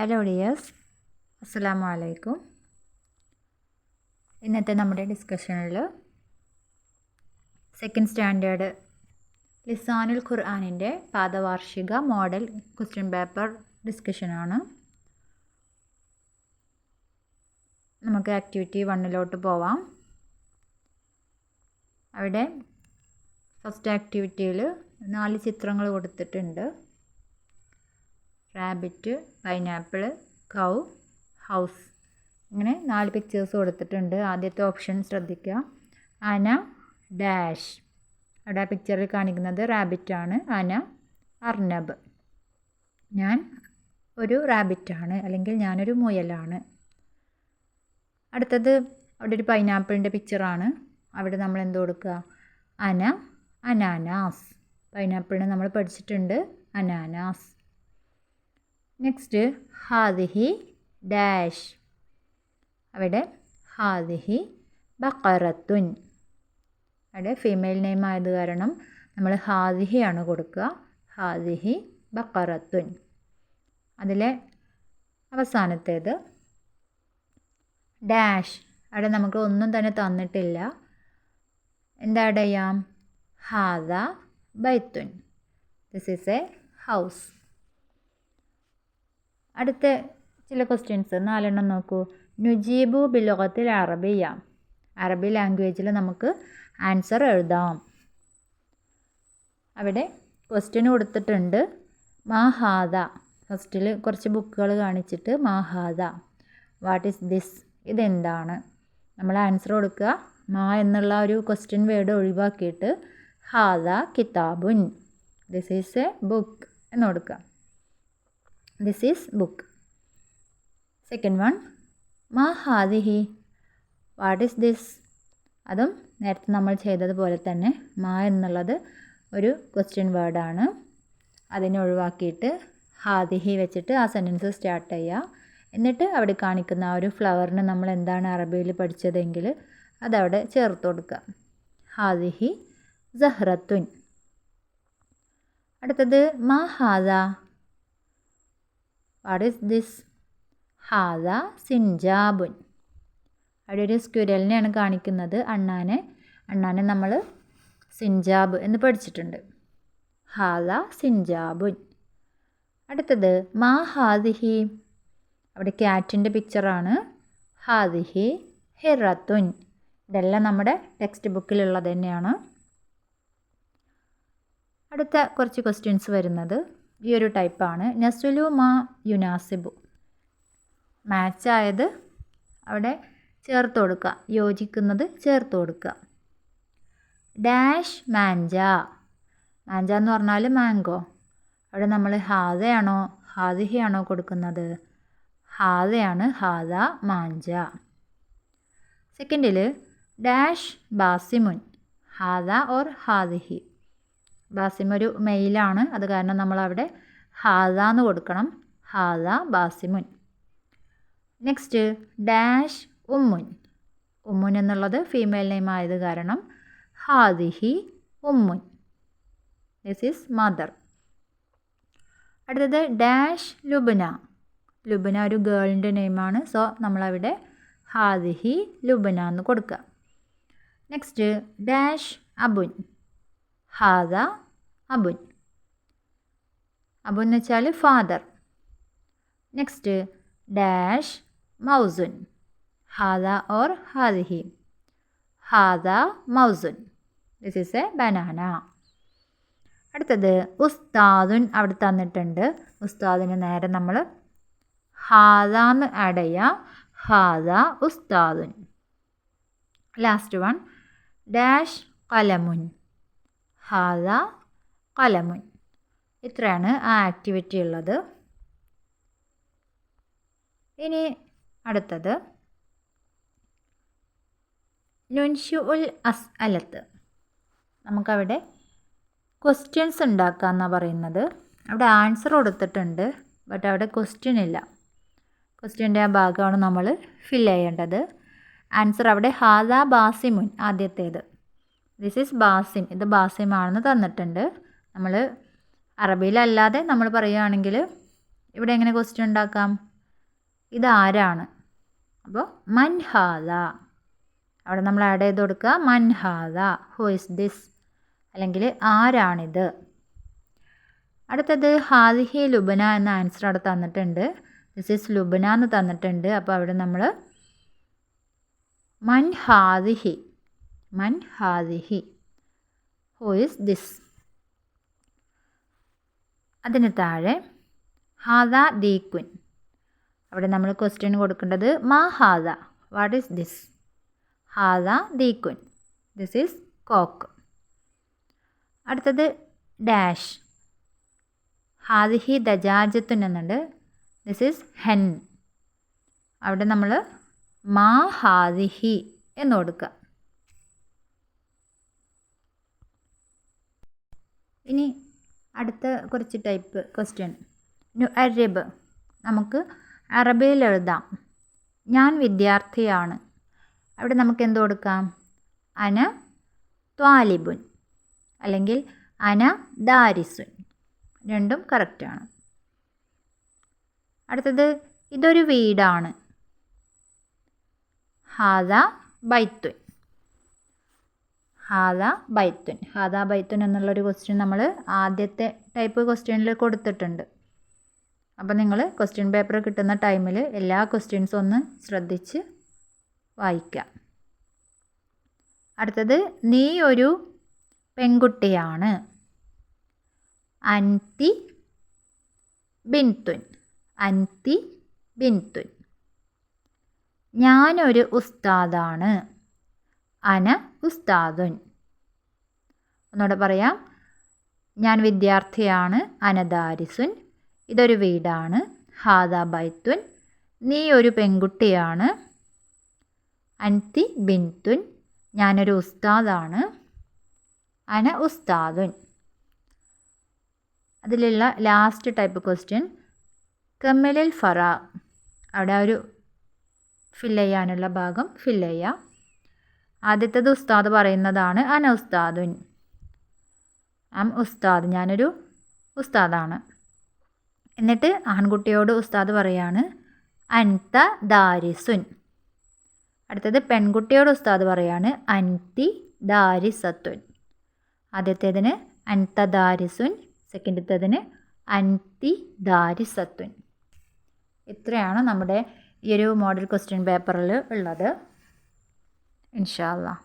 Hello dears അസ്സലാമു അലൈക്കും ഇന്നത്തെ നമ്മുടെ ഡിസ്കഷനിൽ സെക്കൻഡ് സ്റ്റാൻഡേർഡ് ലിസാനുൽ ഖുർആാനിന്റെ പാദവാർഷിക മോഡൽ ക്വസ്റ്റ്യൻ പേപ്പർ ഡിസ്കഷനാണ് നമുക്ക് ആക്ടിവിറ്റി വണ്ണിലോട്ട് പോവാം. അവിടെ ഫസ്റ്റ് ആക്ടിവിറ്റിയിൽ നാല് ചിത്രങ്ങൾ കൊടുത്തിട്ടുണ്ട്. റാബിറ്റ് പൈനാപ്പിൾ കൗ ഹൗസ് ഇങ്ങനെ നാല് പിക്ചേഴ്സ് കൊടുത്തിട്ടുണ്ട്. ആദ്യത്തെ ഓപ്ഷൻ ശ്രദ്ധിക്കുക. അന ഡാഷ്. അവിടെ പിക്ചറിൽ കാണിക്കുന്നത് റാബിറ്റാണ് അന അർണബ്. ഞാൻ ഒരു റാബിറ്റാണ് അല്ലെങ്കിൽ ഞാനൊരു മുയലാണ്. അടുത്തത് അവിടെ ഒരു പൈനാപ്പിളിന്റെ പിക്ചറാണ് അവിടെ നമ്മൾ എന്ത് കൊടുക്കുക? അന അനാനാസ്. പൈനാപ്പിളിനെ നമ്മൾ പഠിച്ചിട്ടുണ്ട് അനാനാസ്. നെക്സ്റ്റ് ഹാദിഹി ഡാഷ്. അവിടെ ഹാദിഹി ബക്കറത്തുൻ അവിടെ ഫീമെയിൽ നെയിം ആയത് കാരണം നമ്മൾ ആണ് കൊടുക്കുക. ഹാദിഹി ബക്കറത്തുൻ അതിലെ അവസാനത്തേത് ഡാഷ്. അവിടെ നമുക്ക് ഒന്നും തന്നെ തന്നിട്ടില്ല. എന്താ ചെയ്യാം ഹാദ ബൈത്തുൻ. ദിസ് ഈസ് എ ഹൗസ് അടുത്ത ചില ക്വസ്റ്റ്യൻസ് നാലെണ്ണം നോക്കൂ. നുജീബു ബിലോകത്തിൽ അറബിയ. അറബി ലാംഗ്വേജിൽ നമുക്ക് ആൻസർ എഴുതാം. അവിടെ ക്വസ്റ്റ്യൻ കൊടുത്തിട്ടുണ്ട്. മാഹാദ. ഫസ്റ്റിൽ കുറച്ച് ബുക്കുകൾ കാണിച്ചിട്ട് മാഹാദ. വാട്ട് ഈസ് ദിസ് ഇതെന്താണ്? നമ്മൾ ആൻസർ കൊടുക്കുക. മാ എന്നുള്ള ഒരു ക്വസ്റ്റ്യൻ വേർഡ് ഒഴിവാക്കിയിട്ട് ഹാദ കിതാബുൻ. ദിസ് ഈസ് എ ബുക്ക് എന്ന് കൊടുക്കുക. This is book second one മാ ഹാദിഹി വാട്ട് ഈസ് ദിസ് അതും നേരത്തെ നമ്മൾ ചെയ്തതുപോലെ തന്നെ മാ എന്നുള്ളത് ഒരു ക്വസ്റ്റ്യൻ വേർഡാണ് അതിനെ ഒഴിവാക്കിയിട്ട് ഹാദിഹി വെച്ചിട്ട് ആ സെന്റൻസ് സ്റ്റാർട്ട് ചെയ്യുക. എന്നിട്ട് അവിടെ കാണിക്കുന്ന ആ ഒരു ഫ്ലവറിന് നമ്മൾ എന്താണ് അറബിയിൽ പഠിച്ചതെങ്കിൽ അതവിടെ ചേർത്ത് കൊടുക്കുക. ഹാദിഹി സഹ്റത്തുൻ. അടുത്തത് മാ ഹാദ. വാട്ട് ഈസ് ദിസ് ഹാദ സിൻജാബുൻ. അവിടെ ഒരു സ്ക്വിരലിനെയാണ് കാണിക്കുന്നത്. അണ്ണാനെ. അണ്ണാനെ നമ്മൾ സിൻജാബ് എന്ന് പഠിച്ചിട്ടുണ്ട്. ഹാദ സിൻജാബുൻ. അടുത്തത് മാ ഹാദിഹി. അവിടെ ക്യാറ്റിന്റെ പിക്ചറാണ്. ഹാദിഹി ഹിറത്തുൻ. ഇതെല്ലാം നമ്മുടെ ടെക്സ്റ്റ് ബുക്കിലുള്ളത് തന്നെയാണ്. അടുത്ത കുറച്ച് ക്വസ്റ്റ്യൻസ് വരുന്നത്. ഈ ഒരു ടൈപ്പാണ്. നസുലു മാ യുനാസിബു. മാച്ചായത് അവിടെ ചേർത്ത് കൊടുക്കുക. യോജിക്കുന്നത് ചേർത്ത് കൊടുക്കുക. ഡാഷ് മാഞ്ച. മാഞ്ച എന്ന് പറഞ്ഞാൽ മാംഗോ അവിടെ നമ്മൾ ഹാദയാണോ ഹാദിഹയാണോ കൊടുക്കുന്നത്? ഹാദയാണ് ഹാദ മാഞ്ച. സെക്കൻഡിൽ ഡാഷ് ബാസിമുൻ. ഹാദ ഓർ ഹാദിഹി. ബാസിം ഒരു മെയിലാണ്. അത് കാരണം നമ്മൾ അവിടെ ഹാദ എന്ന് കൊടുക്കണം. ഹാദ ബാസിമുൻ. Next dash ഉമ്മുൻ. ഉമ്മുൻ എന്നുള്ളത് ഫീമെയിൽ നെയിം ആയത് കാരണം ഹാദിഹി ഉമ്മുൻ. ദിസ് ഈസ് മദർ അടുത്തത് ഡാഷ് ലുബന. ലുബന ഒരു ഗേളിന്റെ നെയിമാണ് സോ നമ്മളവിടെ ഹാദിഹി ലുബന എന്ന് കൊടുക്കുക. നെക്സ്റ്റ് ഡാഷ് അബുൻ. ഹാദ അബുൻ. അബുൻ എന്ന് വെച്ചാൽ ഫാദർ. Next dash മൗസുൻ. ഹാദ ഓർ ഹാദിഹി. ഹാദ മൗസുൻ. ദിസ് ഈസ് എ ബനാന അടുത്തത് ഉസ്താദുൻ അവിടെ തന്നിട്ടുണ്ട്. ഉസ്താദിന് നേരെ നമ്മൾ ഹാദാന്ന് ആഡ് ഹാദ ഉസ്താദുൻ. ലാസ്റ്റ് വൺ ഡാഷ് കലമുൻ. ഹാദ കലമുൻ. ഇത്രയാണ് ആ ആക്ടിവിറ്റി ഉള്ളത്. ഇനി അടുത്തത്. നുൻഷു ഉൽ അസ് അലത്ത് നമുക്കവിടെ ക്വസ്റ്റ്യൻസ് ഉണ്ടാക്കുക എന്നാണ് പറയുന്നത്. അവിടെ ആൻസർ കൊടുത്തിട്ടുണ്ട് ബട്ട് അവിടെ ക്വസ്റ്റ്യൻ ഇല്ല. ക്വസ്റ്റ്യന്റെ ആ ഭാഗമാണ് നമ്മൾ ഫിൽ ചെയ്യേണ്ടത്. ആൻസർ അവിടെ ഹാദ ബാസിമുൻ ആദ്യത്തേത്. ദിസ് ഈസ് ബാസിം ഇത് ബാസിം ആണെന്ന് തന്നിട്ടുണ്ട്. നമ്മൾ അറബിയിലല്ലാതെ നമ്മൾ പറയുകയാണെങ്കിൽ ഇവിടെ എങ്ങനെ ക്വസ്റ്റ്യൻ ഉണ്ടാക്കാം? ഇതാരാണ് അപ്പോൾ മൻഹാദ. അവിടെ നമ്മൾ ആഡ് ചെയ്ത് കൊടുക്കുക. മൻഹാദ. ഹു ഇസ് ദിസ് അല്ലെങ്കിൽ ആരാണിത്? അടുത്തത് ഹാദിഹി ലുബന എന്ന ആൻസർ അവിടെ തന്നിട്ടുണ്ട്. ദിസ് ഈസ് ലുബന എന്ന് തന്നിട്ടുണ്ട്. അപ്പോൾ അവിടെ നമ്മൾ മൻ ഹാദിഹി മൻ ഹാദിഹി. ഹു ഇസ് ദിസ് അതിന് താഴെ ഹാദ ദീക്വിൻ അവിടെ നമ്മൾ ക്വസ്റ്റ്യൻ കൊടുക്കേണ്ടത് മാ ഹാദ വാട്ട് ഇസ് ദിസ് ഹാദ ദീക്വിൻ ദിസ് ഈസ് കോക്ക് അടുത്തത് ഡാഷ് ഹാദിഹി ദജാജത്തുൻ എന്നുണ്ട്. ദിസ് ഈസ് ഹെൻ അവിടെ നമ്മൾ മാ ഹാദിഹി എന്ന് കൊടുക്കുക. ഇനി അടുത്ത കുറച്ച് ടൈപ്പ് ക്വസ്റ്റ്യൻ നു അരബ്. നമുക്ക് അറബിയിൽ എഴുതാം. ഞാൻ വിദ്യാർത്ഥിയാണ്. അവിടെ നമുക്ക് എന്ത് കൊടുക്കാം? അന ത്വാലിബുൻ. അല്ലെങ്കിൽ അന ദാരിസുൻ. രണ്ടും കറക്റ്റാണ് അടുത്തത് ഇതൊരു വീടാണ്. ഹാദ ബൈത്തുൻ. ഹാദ ബൈത്തുൻ. ഹാദ ബൈത്തുൻ എന്നുള്ളൊരു ക്വസ്റ്റ്യൻ നമ്മൾ ആദ്യത്തെ ടൈപ്പ് ക്വസ്റ്റ്യനിൽ കൊടുത്തിട്ടുണ്ട്. അപ്പോൾ നിങ്ങൾ ക്വസ്റ്റ്യൻ പേപ്പർ കിട്ടുന്ന ടൈമിൽ എല്ലാ ക്വസ്റ്റ്യൻസും ഒന്ന് ശ്രദ്ധിച്ച് വായിക്കുക അടുത്തത് നീ ഒരു പെൺകുട്ടിയാണ്. അൻതി ബിൻതുൻ. അൻതി ബിൻതുൻ. ഞാനൊരു ഉസ്താദാണ്. അന ഉസ്താദുൻ. ഒന്നുകൂടെ പറയാം. ഞാൻ വിദ്യാർത്ഥിയാണ് അനദാരിസുൻ. ഇതൊരു വീടാണ് ഹാദ ബൈത്തുൻ. നീ ഒരു പെൺകുട്ടിയാണ് അൻതി ബിൻതുൻ. ഞാനൊരു ഉസ്താദാണ് അന ഉസ്താദുൻ. അതിലുള്ള ലാസ്റ്റ് ടൈപ്പ് ക്വസ്റ്റ്യൻ കമ്മലിൽ ഫറ. അവിടെ ഒരു ഫില്ല് ചെയ്യാനുള്ള ഭാഗം ഫില്ല് ചെയ്യുക ആദ്യത്തേത് ഉസ്താദ് പറയുന്നതാണ് അന ഉസ്താദുൻ. അം ഉസ്താദ് ഞാനൊരു ഉസ്താദാണ്. എന്നിട്ട് ആൺകുട്ടിയോട് ഉസ്താദ് പറയാണ് അൻത ദാരിസുൻ. അടുത്തത് പെൺകുട്ടിയോട് ഉസ്താദ് പറയാണ് അൻതി ദാരിസത്തുൻ. ആദ്യത്തേതിന് അൻത ദാരിസുൻ സെക്കൻഡത്തേതിന് അൻതി ദാരിസത്തുൻ. ഇത്രയാണ് നമ്മുടെ ഈ ഒരു മോഡൽ ക്വസ്റ്റ്യൻ പേപ്പറിൽ ഉള്ളത്. inshallah